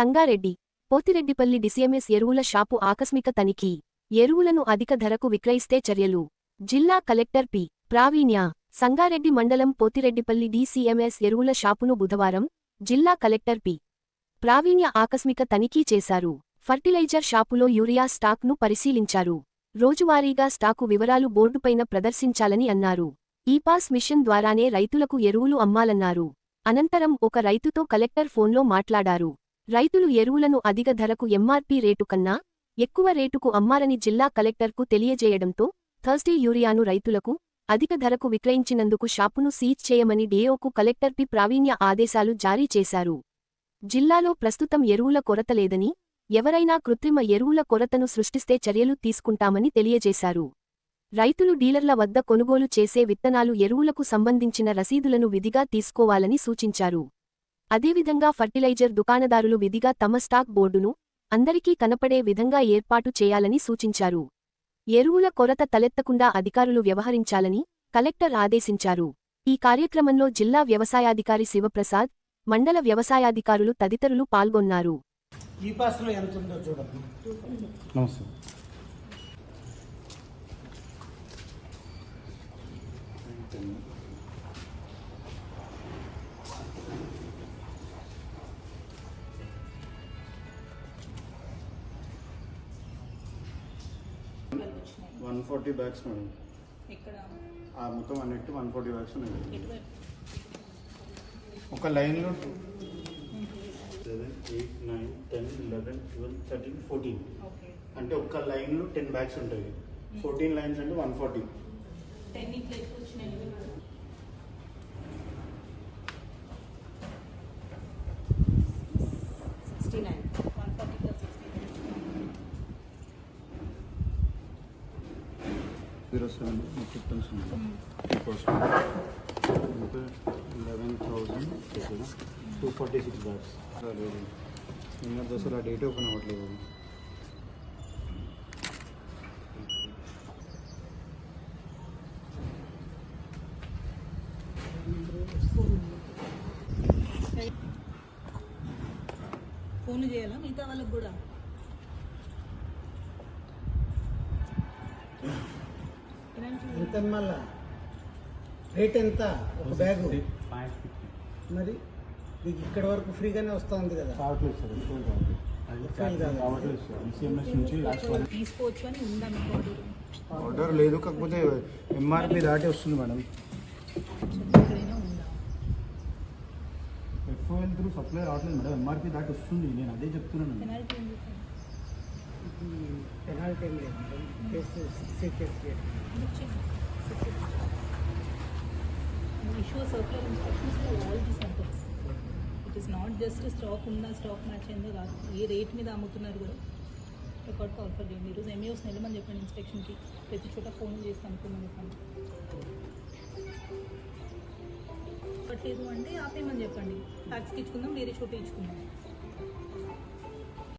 Sangareddy Pothireddipalli DCMS ఎరువుల shop ఆకస్మిక తనిఖీ. ఎరువులను అధిక ధరకు విక్రయిస్తే చర్యలు. జిల్లా కలెక్టర్ పి. ప్రావీణ్య సంగారెడ్డి మండలం పోతిరెడ్డిపల్లి డిసిఎంఎస్ ఎరువుల షాపును బుధవారం జిల్లా కలెక్టర్ పి. ప్రావీణ్య ఆకస్మిక తనిఖీ చేశారు. ఫర్టిలైజర్ షాపులో యూరియా స్టాక్ను పరిశీలించారు. రోజువారీగా స్టాకు వివరాలు బోర్డుపైన ప్రదర్శించాలని అన్నారు. ఈపాస్ మిషన్ ద్వారానే రైతులకు ఎరువులు అమ్మాలన్నారు. అనంతరం ఒక రైతుతో కలెక్టర్ ఫోన్లో మాట్లాడారు. రైతులు ఎరువులను అధిక ధరకు ఎంఆర్పీ రేటు కన్నా ఎక్కువ రేటుకు అమ్మారని జిల్లా కలెక్టర్కు తెలియజేయడంతో థర్స్డే యూరియాను రైతులకు అధిక ధరకు విక్రయించినందుకు షాపును సీజ్ చేయమని డేఓకు కలెక్టర్ పి. ప్రావీణ్య ఆదేశాలు జారీ చేశారు. జిల్లాలో ప్రస్తుతం ఎరువుల కొరత లేదని ఎవరైనా కృత్రిమ ఎరువుల కొరతను సృష్టిస్తే చర్యలు తీసుకుంటామని తెలియజేశారు. రైతులు డీలర్ల వద్ద కొనుగోలు చేసే విత్తనాలు ఎరువులకు సంబంధించిన రసీదులను విధిగా తీసుకోవాలని సూచించారు. అదేవిధంగా ఫర్టిలైజర్ దుకాణదారులు విధిగా తమ స్టాక్ బోర్డును అందరికీ కనపడే విధంగా ఏర్పాటు చేయాలని సూచించారు. ఎరువుల కొరత తలెత్తకుండా అధికారులు వ్యవహరించాలని కలెక్టర్ ఆదేశించారు. ఈ కార్యక్రమంలో జిల్లా వ్యవసాయాధికారి శివప్రసాద్ మండల వ్యవసాయాధికారులు తదితరులు పాల్గొన్నారు. నమస్తే. One forty bags madam. ఇక్కడ. ఆ మొత్తం అన్నిటి వన్ ఫార్టీ బ్యాగ్స్ ఉన్నాయి. ఒక లైన్లో seven eight nine ten eleven twelve thirteen fourteen okay. అంటే ఒక్క లైన్లో టెన్ బ్యాగ్స్ ఉంటాయి. ఫోర్టీన్ లైన్స్ అంటే one forty sixty nine one forty plus sixty zero seven fifteens అంటే eleven thousand two forty six bags లేదు. నిన్న అసలు ఆ డేట్ ఓపెన్ అవ్వట్లేదు. ఫోన్ చేయాలా? మిగతా వాళ్ళకి కూడా? ఎంత మళ్ళా? రేట్ ఎంత? ఒక బ్యాగు? మరి? మీకు ఇక్కడ వరకు ఫ్రీగానే వస్తూ ఉంది కదా మీకు ఆర్డర్ లేదు కాకపోతే ఎంఆర్పి దాటి వస్తుంది మేడం. ఎక్కువ త్రూ సప్లై రావట్లేదు మేడం ఎంఆర్పి దాటి వస్తుంది. నేను అదే చెప్తున్నాను. పెనాల్టీ ఉంది సార్ ఇది పెనాల్టీ ఏం లేదు case six case issue circular instructions all the centres it is not just stock ఉందా స్టాక్ మ్యాచ్ అయిందో కాదు. ఏ రేట్ మీద అమ్ముతున్నారు కూడా రికార్డ్ కాల్ ఫర్ చేయండి ఈరోజు ఎంఈఓస్ నిలమని చెప్పండి ఇన్స్పెక్షన్కి ప్రతి చోట ఫోన్ చేసి అనుకున్నాను చెప్పండి పట్టలేదు అంటే ఆపేయమని చెప్పండి. ట్యాక్స్కి ఇచ్చుకుందాం వేరే చోట ఇచ్చుకుందాం.